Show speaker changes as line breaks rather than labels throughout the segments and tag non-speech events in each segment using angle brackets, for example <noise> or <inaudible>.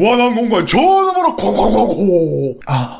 무한한 공간 전화번호 고고고고. 아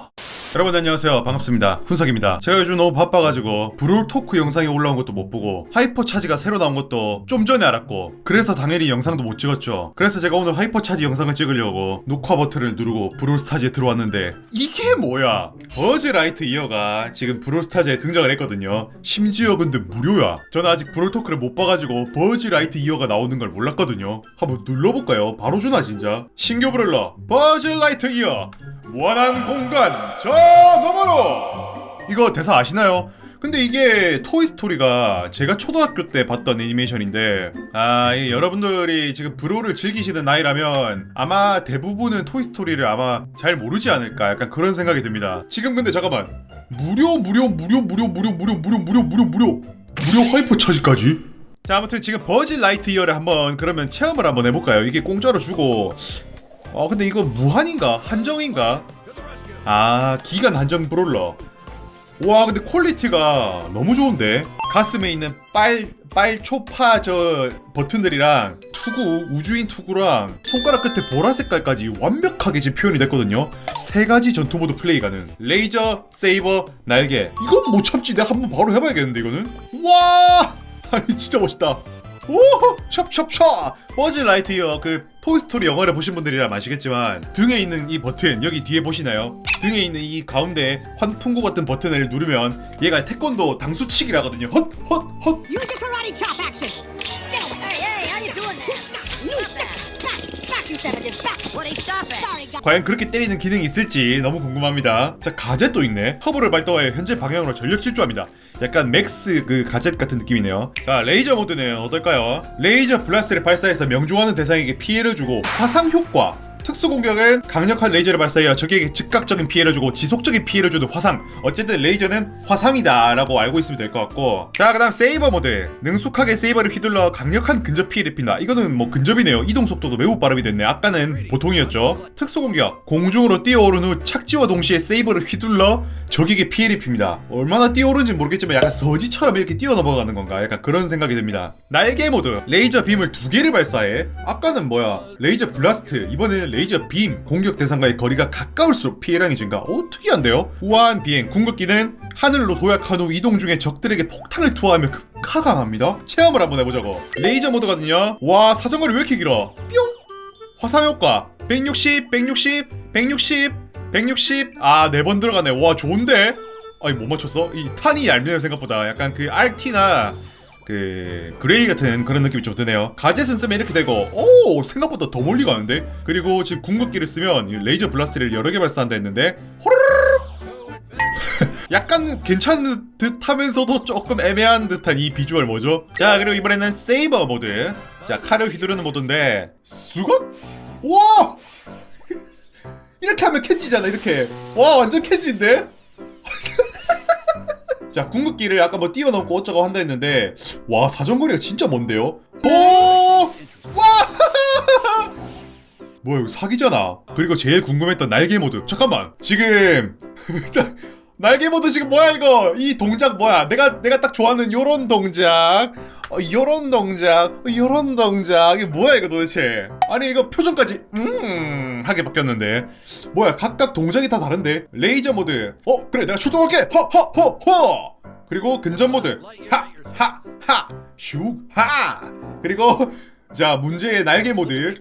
여러분 안녕하세요. 반갑습니다. 훈석입니다. 제가 요즘 너무 바빠가지고 브롤 토크 영상이 올라온 것도 못 보고 하이퍼 차지가 새로 나온 것도 좀 전에 알았고 그래서 당연히 영상도 못 찍었죠. 그래서 제가 오늘 하이퍼 차지 영상을 찍으려고 녹화 버튼을 누르고 브롤 스타즈에 들어왔는데 이게 뭐야? 버즈 라이트 이어가 지금 브롤 스타즈에 등장을 했거든요. 심지어 근데 무료야. 저는 아직 브롤 토크를 못 봐가지고 버즈 라이트 이어가 나오는 걸 몰랐거든요. 한번 눌러볼까요? 바로 주나 진짜? 신규 브롤러 버즈 라이트 이어 무한한 공간 저 너머로 이거 대사 아시나요? 근데 이게 토이스토리가 제가 초등학교 때 봤던 애니메이션인데 아이 여러분들이 지금 브로를 즐기시는 나이라면 아마 대부분은 토이스토리를 아마 잘 모르지 않을까 약간 그런 생각이 듭니다 지금 근데 잠깐만 무료 무료 무료 무료 무료 무료 무료 무료 무료 무료 무료 하이퍼 차지까지 자 아무튼 지금 버즈 라이트 이어를 한번 그러면 체험을 한번 해볼까요 이게 공짜로 주고 어 근데 이거 무한인가? 한정인가? 아 기간 한정 브롤러. 와 근데 퀄리티가 너무 좋은데? 가슴에 있는 빨 빨초파 저 버튼들이랑 투구 우주인 투구랑 손가락 끝에 보라 색깔까지 완벽하게 지금 표현이 됐거든요. 세 가지 전투 모드 플레이 가능 레이저 세이버 날개. 이건 못 참지. 내가 한번 바로 해봐야겠는데 이거는? 와! <laughs> 아니 진짜 멋있다 오! 샵샵샵! 버즈 라이트이어 그 토이스토리 영화를 보신 분들이라 아시겠지만 등에 있는 이 버튼 여기 뒤에 보시나요? 등에 있는 이 가운데 환풍구 같은 버튼을 누르면 얘가 태권도 당수치기라거든요 헛! 헛! 헛! 과연 그렇게 때리는 기능이 있을지 너무 궁금합니다. 자 가젯 또 있네. 터보를 발동하여 현재 방향으로 전력 질주합니다. 약간 맥스 그 가젯 같은 느낌이네요. 자 레이저 모드는 어떨까요? 레이저 블라스트를 발사해서 명중하는 대상에게 피해를 주고 화상 효과 특수 공격은 강력한 레이저를 발사하여 적에게 즉각적인 피해를 주고 지속적인 피해를 주는 화상. 어쨌든 레이저는 화상이다 라고 알고 있으면 될 것 같고. 자 그 다음 세이버 모드. 능숙하게 세이버를 휘둘러 강력한 근접 피해를 입힌다. 이거는 뭐 근접이네요. 이동 속도도 매우 빠름이 됐네. 아까는 보통이었죠. 특수 공격. 공중으로 뛰어오른 후 착지와 동시에 세이버를 휘둘러 적에게 피해를 입힙니다. 얼마나 뛰어오른지 모르겠지만 약간 서지처럼 이렇게 뛰어 넘어가는 건가? 약간 그런 생각이 듭니다. 날개 모드. 레이저 빔을 두 개를 발사해. 아까는 뭐야? 레이저 블라스트. 이번에는 레이저 빔. 공격 대상과의 거리가 가까울수록 피해량이 증가. 어 특이한데요? 우아한 비행. 궁극기는 하늘로 도약한 후 이동 중에 적들에게 폭탄을 투하하며 극하 강합니다. 체험을 한번 해보자고. 레이저 모드거든요. 와 사정거리 왜 이렇게 길어? 뿅! 화상 효과. 160 160 160 160 아 네 번 들어가네. 와 좋은데? 아니 못 맞췄어? 이 탄이 얇네요 생각보다. 약간 그 RT나 그 그레이 같은 그런 느낌이 좀 드네요. 가젯은 쓰면 이렇게 되고. 오 생각보다 더 멀리 가는데? 그리고 지금 궁극기를 쓰면 이 레이저 블라스트를 여러 개 발사한다 했는데. 약간 괜찮은 듯 하면서도 조금 애매한 듯한 이 비주얼 뭐죠? 자 그리고 이번에는 세이버 모드. 자 칼을 휘두르는 모드인데. 수건? 와 이렇게 하면 캔지잖아 이렇게. 와 완전 캔지인데? <laughs> 자 궁극기를 아까 뭐 띄워넣고 어쩌고 한다 했는데 와 사정거리가 진짜 먼데요? 오! 와! <laughs> 뭐야 이거 사기잖아. 그리고 제일 궁금했던 날개 모드. 잠깐만 지금. <laughs> 날개 모드 지금 뭐야 이거? 이 동작 뭐야? 내가 내가 딱 좋아하는 요런 동작. 어, 요런 동작. 어, 요런 동작. 이게 뭐야 이거 도대체? 아니 이거 표정까지 음 하게 바뀌었는데 뭐야 각각 동작이 다 다른데 레이저 모드 어 그래 내가 출동할게 허허허허 그리고 근접 모드 하하하 슉하 그리고 자 문제의 날개 모드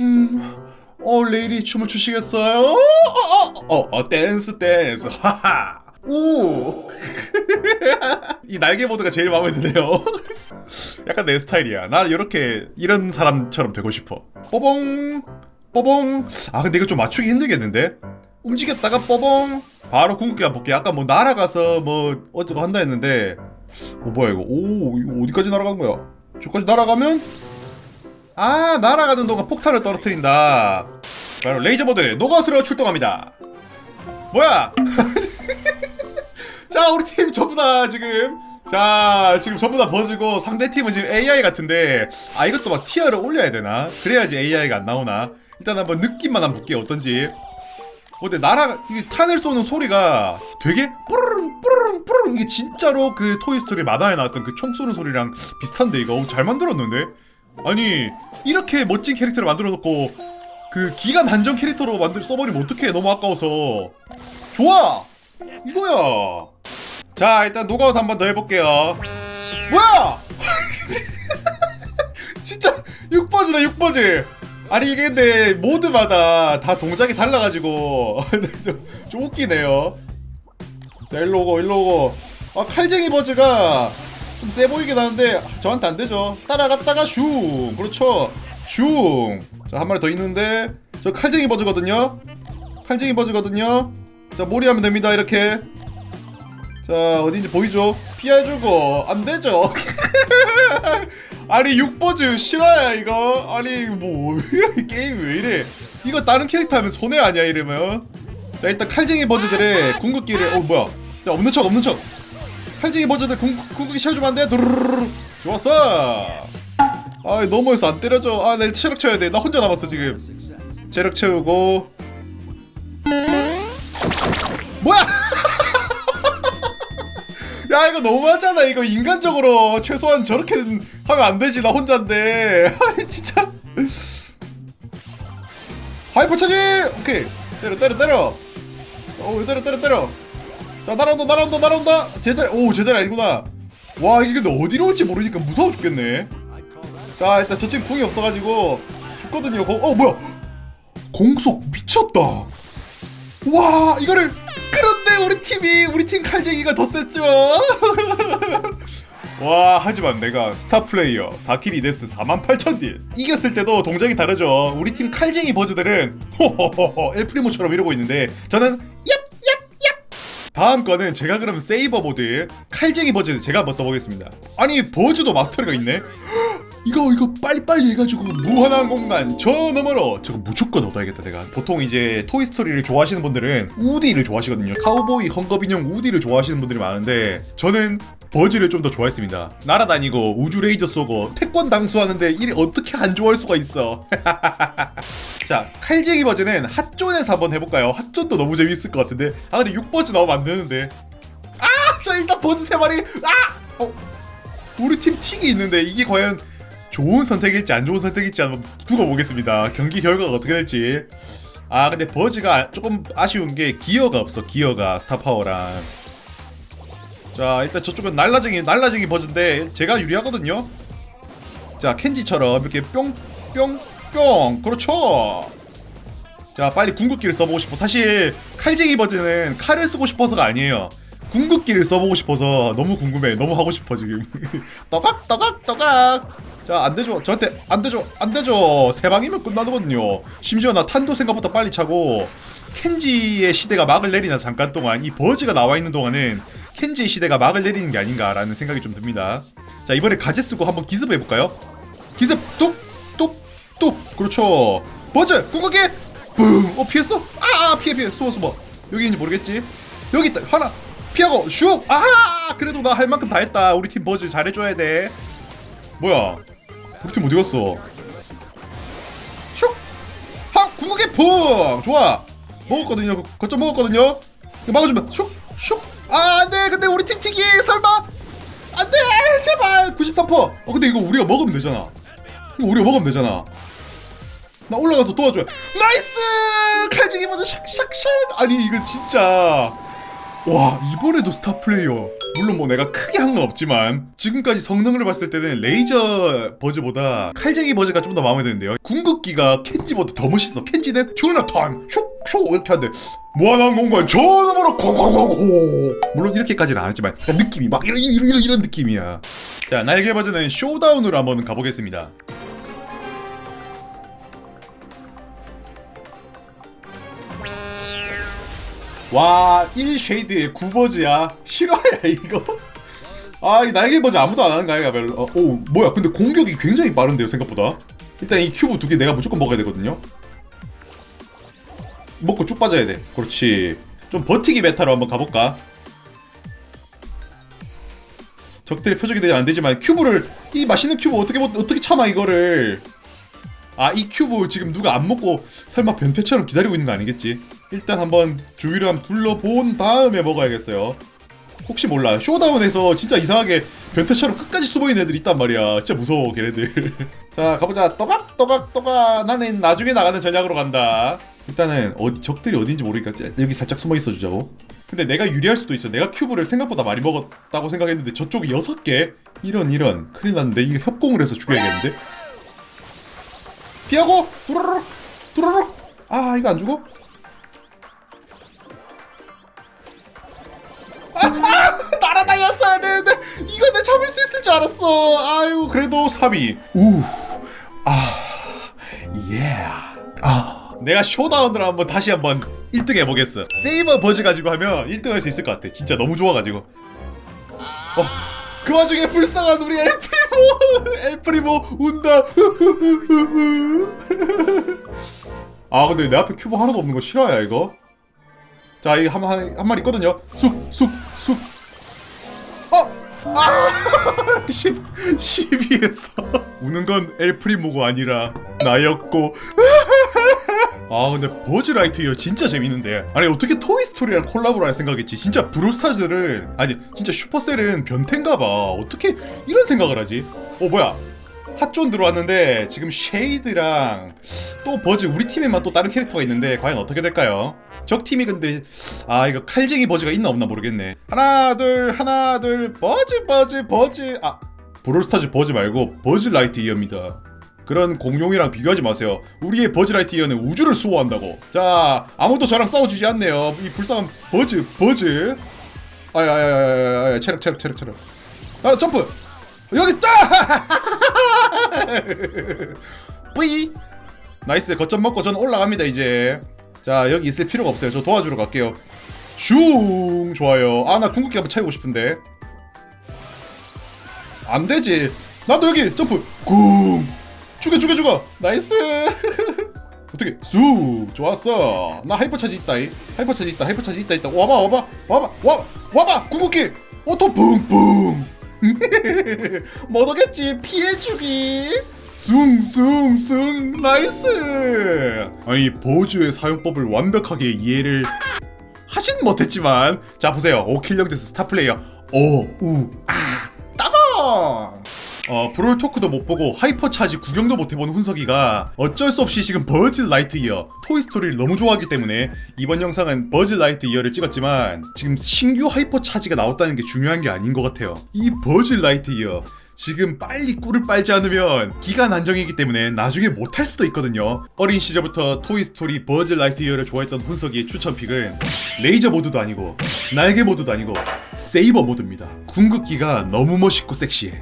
음, 어, 레이리 춤을 추시겠어요? 어, 어, 어, 어, 댄스, 댄스, 하하. 우! <laughs> 이 날개 모드가 제일 마음에 드네요. <laughs> 약간 내 스타일이야. 나 이렇게 이런 사람처럼 되고 싶어. 뽀봉, 뽀봉. 아, 근데 이거 좀 맞추기 힘들겠는데? 움직였다가 뽀봉. 바로 궁극기 한번 볼게. 아까 뭐 날아가서 뭐 어쩌고 한다 했는데, 어, 뭐야 이거? 오, 이거 어디까지 날아간 거야? 저까지 날아가면 아 날아가는 동안 폭탄을 떨어뜨린다 바로 레이저 모드 노가스로 출동합니다 뭐야 <laughs> 자 우리 팀 전부 다 지금 자 지금 전부 다 버즈고 상대 팀은 지금 AI 같은데 아 이것도 막 티어를 올려야 되나 그래야지 AI가 안 나오나 일단 한번 느낌만 한번 볼게요. 어떤지. 어, 근데 날아 이게 탄을 쏘는 소리가 되게 뿌르릉 뿌르릉 뿌르릉. 이게 진짜로 그 토이스토리 만화에 나왔던 그 총 쏘는 소리랑 비슷한데 이거? 어, 잘 만들었는데? 아니 이렇게 멋진 캐릭터를 만들어 놓고 그 기간 한정 캐릭터로 만들 써버리면 어떡해. 너무 아까워서. 좋아! 이거야! 자 일단 노가웃 한번 더 해볼게요. 뭐야! <laughs> 진짜 6버즈다 6버즈 아니 이게 근데 모드마다 다 동작이 달라가지고 <laughs> 좀, 좀 웃기네요. 자 일로 오고 일로 오고. 아 칼쟁이 버즈가 좀 세 보이긴 하는데 저한테 안 되죠. 따라갔다가 슝! 그렇죠. 슝자한 마리 더 있는데 저 칼쟁이 버즈거든요. 칼쟁이 버즈거든요. 자 몰이하면 됩니다 이렇게. 자 어딘지 보이죠? 피해주고 안 되죠 <laughs> 아니 6버즈 실화야 이거. 아니 뭐 <laughs> 게임이 왜 이래? 이거 다른 캐릭터 하면 손해 아니야 이러면? 자 일단 칼쟁이 버즈들의 궁극기를 어 뭐야? 자 없는 척 없는 척. 칼쟁이 버즈들 궁, 궁극기 씌워주면 안 돼? 두루루루 좋았어. 아 너무해서 안 때려줘. 아내 체력 채워야 돼나 혼자 남았어 지금. 체력 채우고. 뭐야 야 이거 너무하잖아. 이거 인간적으로 최소한 저렇게 하면 안 되지 나 혼자인데. <laughs> 아니 진짜. 하이퍼 차지! 오케이. 때려 때려 때려. 오 때려 때려 때려. 자 날아온다 날아온다 날아온다. 제자리 오 제자리 아니구나. 와 이게 근데 어디로 올지 모르니까 무서워 죽겠네. 자 일단 저 친구 궁이 없어가지고 죽거든요. 공, 어 뭐야? 공속 미쳤다 와 이거를 그런데 우리 팀이. 우리 팀 칼쟁이가 더 셌죠. <laughs> 와 하지만 내가 스타 플레이어 4킬 2데스 48,000딜. 이겼을 때도 동작이 다르죠. 우리 팀 칼쟁이 버즈들은 호호호호 엘프리모처럼 이러고 있는데 저는 얍얍얍. 다음 거는 제가 그럼 세이버 모드 칼쟁이 버즈 제가 한번 써보겠습니다. 아니 버즈도 마스터리가 있네 이거 이거 빨리빨리 해가지고 무한한 공간 저 너머로. 저거 무조건 얻어야겠다 내가. 보통 이제 토이스토리를 좋아하시는 분들은 우디를 좋아하시거든요. 카우보이 헝거빈형 우디를 좋아하시는 분들이 많은데 저는 버즈를 좀 더 좋아했습니다. 날아다니고 우주 레이저 쏘고 태권 당수하는데 일이 어떻게 안 좋아할 수가 있어. <laughs> 자 칼쟁이 버즈는 핫존에서 한번 해볼까요? 핫존도 너무 재밌을 것 같은데. 아 근데 6버즈 나오면 안 되는데. 아저 일단 버즈 3마리. 아! 어 우리 팀 틱이 있는데 이게 과연 좋은 선택일지 안 좋은 선택일지 한번 두고 보겠습니다. 경기 결과가 어떻게 될지. 아 근데 버즈가 조금 아쉬운 게 기어가 없어. 기어가 스타 파워랑. 자 일단 저쪽은 날라쟁이 날라쟁이 버즈인데 제가 유리하거든요. 자 켄지처럼 이렇게 뿅뿅뿅 그렇죠. 자 빨리 궁극기를 써보고 싶어. 사실 칼쟁이 버즈는 칼을 쓰고 싶어서가 아니에요. 궁극기를 써보고 싶어서 너무 궁금해. 너무 하고 싶어 지금. 떠각 떠각 떠각. 자 안되죠. 저한테 안되죠. 안되죠. 세 방이면 끝나거든요. 심지어 나 탄도 생각보다 빨리 차고 켄지의 시대가 막을 내리나 잠깐 동안 이 버즈가 나와 있는 동안은 켄지의 시대가 막을 내리는 게 아닌가라는 생각이 좀 듭니다. 자 이번에 가제 쓰고 한번 기습 해볼까요? 기습 뚝뚝뚝 그렇죠. 버즈 궁극기 뿡. 어 피했어? 아, 아 피해 피해. 쏘아 쏘아. 여기 있는지 모르겠지. 여기 있다. 하나 피하고 슉. 아 그래도 나 할 만큼 다 했다. 우리 팀 버즈 잘해줘야 돼. 뭐야? 우리 팀 어디 갔어? 슉. 하 궁극기 퐁. 좋아. 먹었거든요. 그- 거점 먹었거든요. 이거 막아주면 슉 슉. 아 안 돼. 근데 우리 팀 튀기 설마. 안 돼 제발 93%. 어 근데 이거 우리가 먹으면 되잖아. 이거 우리가 먹으면 되잖아. 나 올라가서 도와줘요. 나이스! 칼쟁이 먼저 샥샥샥! 아니 이거 진짜 와 이번에도 스타 플레이어 물론 뭐 내가 크게 한 건 없지만 지금까지 성능을 봤을 때는 레이저 버즈보다 칼쟁이 버즈가 좀 더 마음에 드는데요. 궁극기가 켄지보다 더 멋있어. 켄지는 튜너타임 슉슉 이렇게 하는데 무한한 공간. 저 너머로 고고고고 물론 이렇게까지는 안 했지만 느낌이 막 이런 이런 이런, 이런 느낌이야. 자 날개 버즈는 쇼다운으로 한번 가보겠습니다 와, 1쉐이드의 9버즈야. 실화야, 이거? 아, 이 날개 버즈 아무도 안 하는 거야, 별로. 어, 오, 뭐야. 근데 공격이 굉장히 빠른데요, 생각보다. 일단 이 큐브 두 개 내가 무조건 먹어야 되거든요. 먹고 쭉 빠져야 돼. 그렇지. 좀 버티기 메타로 한번 가볼까? 적들의 표적이 되지 안 되지만 큐브를 이 맛있는 큐브 어떻게 못- 어떻게 참아 이거를 아 이 큐브 지금 누가 안 먹고 설마 변태처럼 기다리고 있는 거 아니겠지? 일단 한번 주위를 한번 둘러본 다음에 먹어야겠어요. 혹시 몰라 쇼다운에서 진짜 이상하게 변태처럼 끝까지 숨어있는 애들 있단 말이야. 진짜 무서워 걔네들. <laughs> 자 가보자. 또각 또각 또각. 나는 나중에 나가는 전략으로 간다. 일단은 어디 적들이 어딘지 모르니까 여기 살짝 숨어 있어 주자고. 근데 내가 유리할 수도 있어. 내가 큐브를 생각보다 많이 먹었다고 생각했는데 저쪽이 여섯 개? 이런 이런. 큰일 났는데 이거 협공을 해서 죽여야겠는데 피하고 두루룩 두루룩. 아 이거 안 죽어? 날아다녔어야 되는데 이거 내 잡을 수 있을 줄 알았어. 아유 그래도 3위 우아 예. 아 내가 쇼다운을 한번 다시 한번 1등 해보겠어. 세이버 버즈 가지고 하면 1등 할 수 있을 것 같아. 진짜 너무 좋아가지고. 어, 그 와중에 불쌍한 우리 엘프리모 <laughs> 엘프리모 운다 <laughs> 아 근데 내 앞에 큐브 하나도 없는 거 싫어야 이거 자, 이 한, 한, 한 마리 있거든요. 쑥, 쑥, 쑥. 어! 아! <laughs> 10, 12에서. 우는 건 엘프리모가 아니라 나였고. 아, 근데 버즈 라이트 이어 진짜 재밌는데. 아니, 어떻게 토이스토리랑 콜라보를 할 생각했지? 진짜 브로스타즈는, 아니, 진짜 슈퍼셀은 변태인가봐. 어떻게 이런 생각을 하지? 어, 뭐야. 핫존 들어왔는데 지금 쉐이드랑 또 버즈 우리 팀에만 또 다른 캐릭터가 있는데 과연 어떻게 될까요? 적 팀이 근데 아 이거 칼쟁이 버즈가 있나 없나 모르겠네. 하나 둘 하나 둘 버즈 버즈 버즈 아 브롤스타즈 버즈 말고 버즈 라이트 이어입니다. 그런 공룡이랑 비교하지 마세요. 우리의 버즈 라이트 이어는 우주를 수호한다고. 자 아무도 저랑 싸워주지 않네요. 이 불쌍한 버즈 버즈. 아야야야야야 체력 체력 체력 체력. 아 점프 여기 있다. <laughs> 뿌이 나이스 거점 먹고 저는 올라갑니다 이제 자 여기 있을 필요가 없어요 저 도와주러 갈게요 슝 좋아요 아 나 궁극기 한번 차이고 싶은데 안 되지 나도 여기 점프 쿵 죽여 죽여 죽여 나이스! <laughs> 어떻게? 쑥! 좋았어. 나 하이퍼 차지 있다 이. 하이퍼 차지 있다 하이퍼 차지 있다 있다. 와봐 와봐 와봐 와 와봐! 궁극기! 오토 붕붕! <laughs> 못 오겠지? 피해주기! 숭숭숭! 나이스! 아니 버즈의 사용법을 완벽하게 이해를 하진 못했지만 자 보세요. 오킬령 데스 스타 플레이어. 오우아! 따봉 어 브롤 토크도 못 보고 하이퍼 차지 구경도 못 해본 훈석이가 어쩔 수 없이 지금 버즈 라이트 이어 토이 스토리를 너무 좋아하기 때문에 이번 영상은 버즈 라이트 이어를 찍었지만 지금 신규 하이퍼 차지가 나왔다는 게 중요한 게 아닌 것 같아요 이 버즈 라이트 이어 지금 빨리 꿀을 빨지 않으면 기간 한정이기 때문에 나중에 못할 수도 있거든요. 어린 시절부터 토이스토리 버즈 라이트 이어를 좋아했던 훈석이의 추천픽은 레이저 모드도 아니고 날개 모드도 아니고 세이버 모드입니다. 궁극기가 너무 멋있고 섹시해.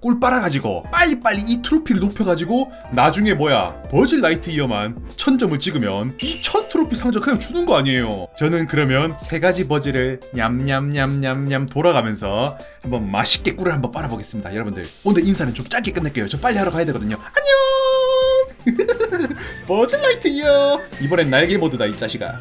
꿀 빨아가지고 빨리빨리 이 트로피를 높여가지고 나중에 뭐야? 버즈 라이트 이어만 천점을 찍으면 이천 트로피 상자 그냥 주는 거 아니에요. 저는 그러면 세 가지 버즈를 냠냠냠냠냠 돌아가면서 한번 맛있게 꿀을 한번 빨아보겠습니다. 여러분들 오늘 인사는 좀 짧게 끝낼게요. 저 빨리 하러 가야 되거든요. 안녕! <laughs> 버즈 라이트 이어! 이번엔 날개 모드다 이 자식아